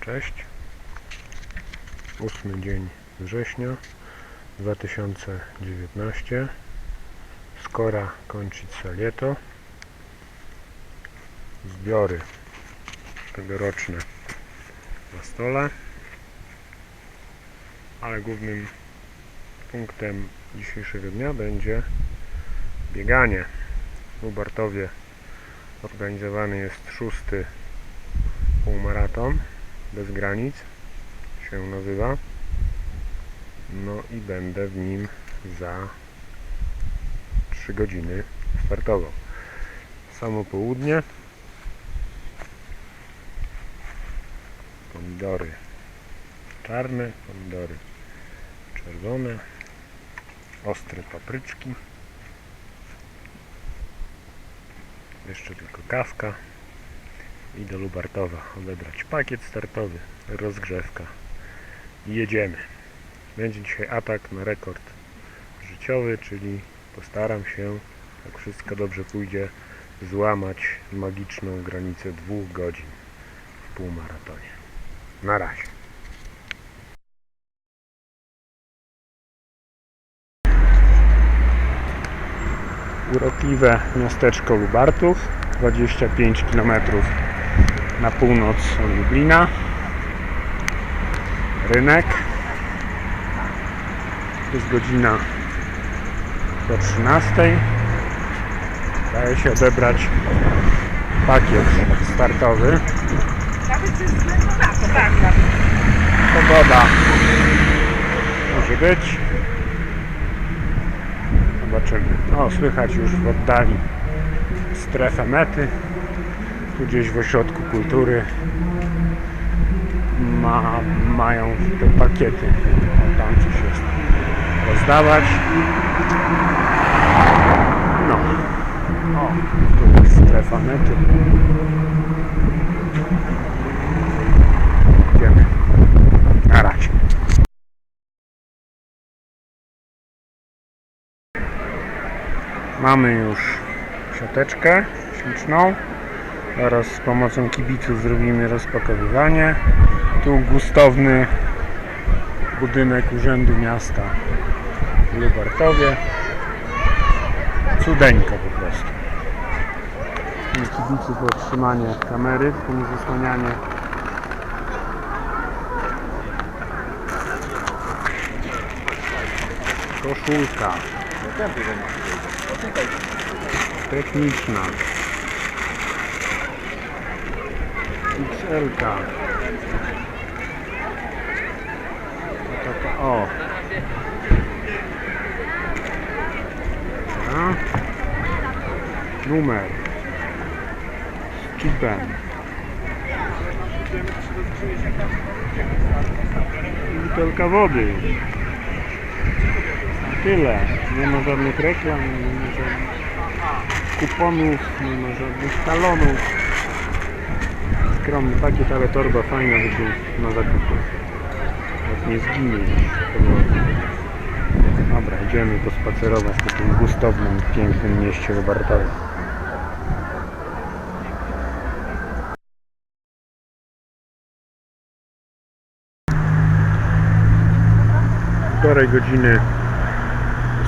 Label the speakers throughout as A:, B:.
A: Cześć. Ósmy dzień września 2019. Skora kończyć salieto. Zbiory tegoroczne na stole. Ale głównym punktem dzisiejszego dnia będzie bieganie. W Lubartowie organizowany jest szósty półmaraton bez granic się nazywa. No i będę w nim za 3 godziny startował. Samo południe. Pomidory czarne, pomidory czerwone, ostre papryczki. Jeszcze tylko kawka i do Lubartowa odebrać pakiet startowy, rozgrzewka i jedziemy. Będzie dzisiaj atak na rekord życiowy, czyli postaram się, jak wszystko dobrze pójdzie, złamać magiczną granicę dwóch godzin w półmaratonie. Na razie. Urokliwe miasteczko Lubartów, 25 km na północ od Lublina. Rynek. Jest godzina do 13. Daje się odebrać pakiet startowy.
B: Tak, tak.
A: Pogoda może być. O, słychać już w oddali strefę mety. Tu gdzieś w ośrodku kultury ma, mają te pakiety. O, tam coś jest. Rozdawać. No. O, tu jest strefa mety. Idziemy. Na razie. Mamy już siateczkę śliczną. Teraz z pomocą kibiców zrobimy rozpakowywanie. Tu gustowny budynek Urzędu Miasta w Lubartowie. Cudeńko po prostu. Kibiców o trzymanie kamery, nie zasłanianie koszulka techniczna. XL o. A. numer. Z chipem I butelka wody tyle. Nie ma żadnych reklam, nie ma żadnych kuponów, nie ma żadnych talonów. Skromny pakiet, ale torba fajna, żeby na zakupy. Jak nie zginie. Dobra, idziemy pospacerować po tym gustownym, pięknym mieście Lubartowie. Półtorej godziny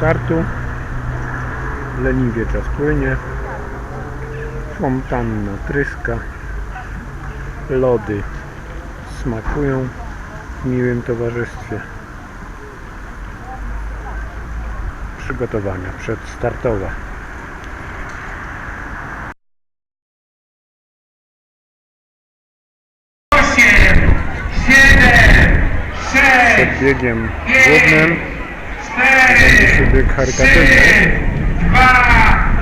A: startu. Leniwie czas płynie. Fontanna tryska. Lody smakują w miłym towarzystwie. Przygotowania przedstartowe. Przed biegiem głównym
C: trzy, dwa,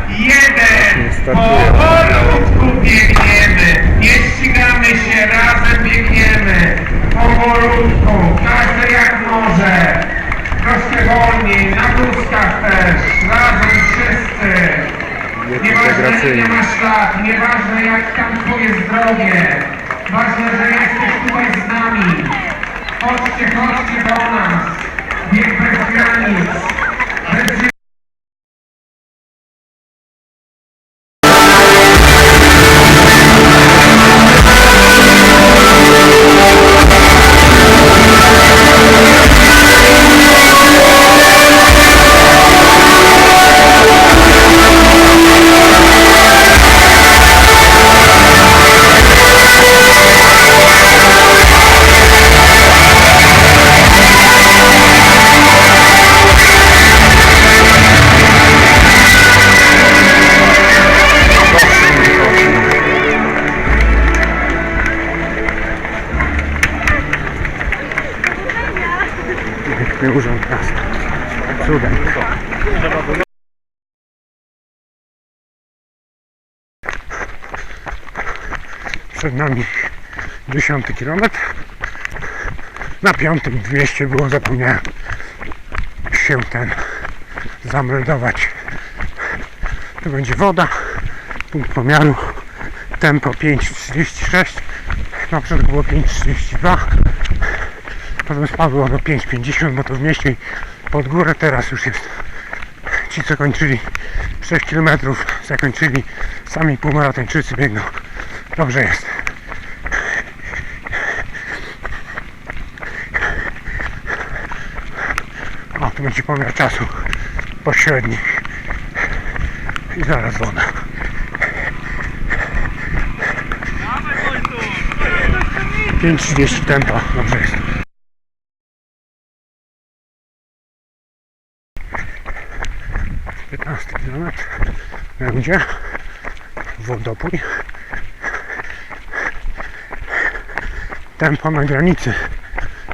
C: jeden. Powolutku biegniemy. Nie ścigamy się, razem biegniemy. Powolutku, każdy jak może. Troszkę wolniej, na wózkach też. Razem wszyscy. Nieważne jakie masz lat, nieważne jak tam twoje zdrowie. Ważne, że jesteś tutaj z nami. Chodźcie, chodźcie do nas. Bieg bez
A: Cudem. Przed nami dziesiąty kilometr. Na piątym 200 było, zapomniałem się ten zameldować. Tu będzie woda, punkt pomiaru, tempo 5,36, na początku było 5,32, potem spadło do 5,50, bo to w mieście pod górę teraz już jest. Ci co kończyli 6 km, zakończyli sami półmaratończycy biegną. Dobrze jest. O, tu będzie pomiar czasu pośredni. I zaraz woda. Pięć trzydzieści tempa, dobrze jest. Piętnasty kilometr. Będzie wodopój. Tempo na granicy.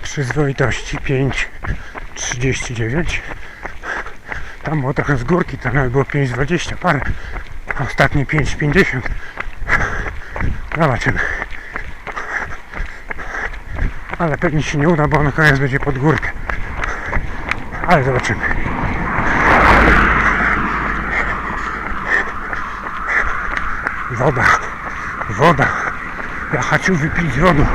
A: Przyzwoitości 5,39 tam było trochę z górki, tam nawet było 5,20 parę. A ostatnie 5,50 zobaczymy. Ale pewnie się nie uda, bo na koniec będzie pod górkę. Ale zobaczymy woda woda ja chcę wypić wodę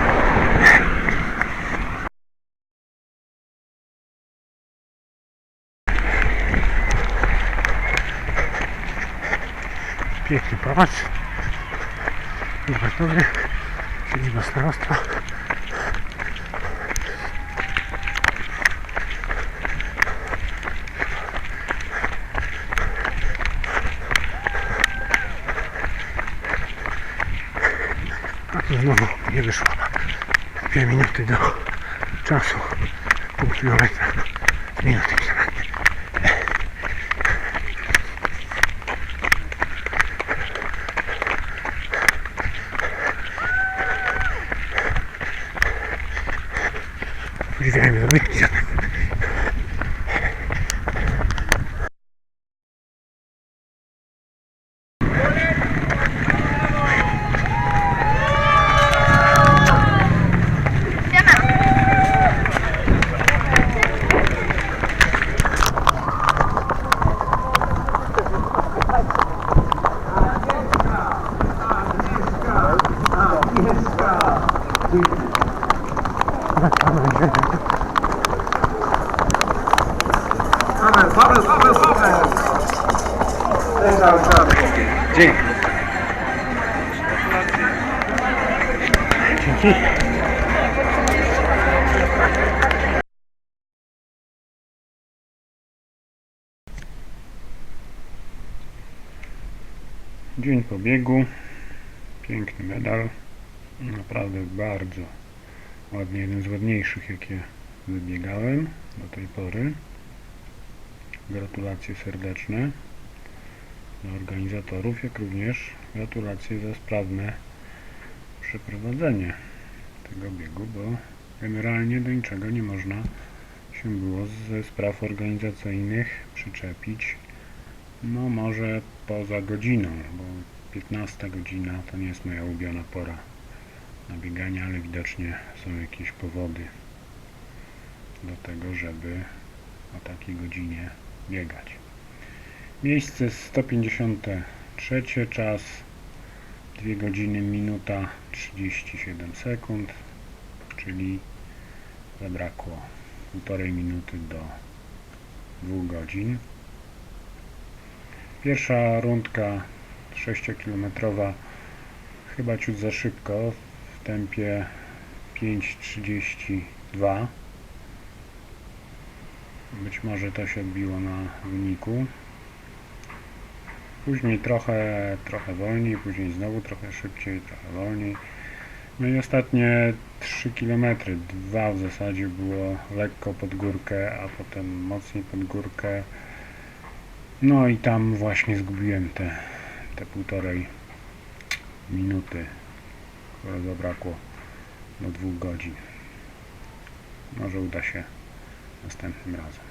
A: Piękny pałac. Zobaczmy. Siedziba starostwa. Znowu nie wyszło. Dwie minuty do czasu. Pół kilometra. Minuty kilometra. Udziwiajmy dobytki zatem. Dzięki. Dzień pobiegu. Piękny medal. Naprawdę bardzo ładny. Jeden z ładniejszych jakie wybiegałem do tej pory. Gratulacje serdeczne organizatorów, jak również gratulacje za sprawne przeprowadzenie tego biegu, bo generalnie do niczego nie można się było ze spraw organizacyjnych przyczepić. No może poza godziną, bo 15 godzina to nie jest moja ulubiona pora na bieganie, ale widocznie są jakieś powody do tego, żeby o takiej godzinie biegać. Miejsce 153, czas 2 godziny, minuta 37 sekund, czyli zabrakło półtorej minuty do 2 godzin. Pierwsza rundka 6-kilometrowa chyba ciut za szybko w tempie 5.32 być może to się odbiło na wyniku. Później trochę, trochę wolniej, później znowu trochę szybciej, trochę wolniej. No i ostatnie 3 km, dwa w zasadzie było lekko pod górkę, a potem mocniej pod górkę. No i tam właśnie zgubiłem te, te półtorej minuty, które zabrakło do dwóch godzin. Może uda się następnym razem.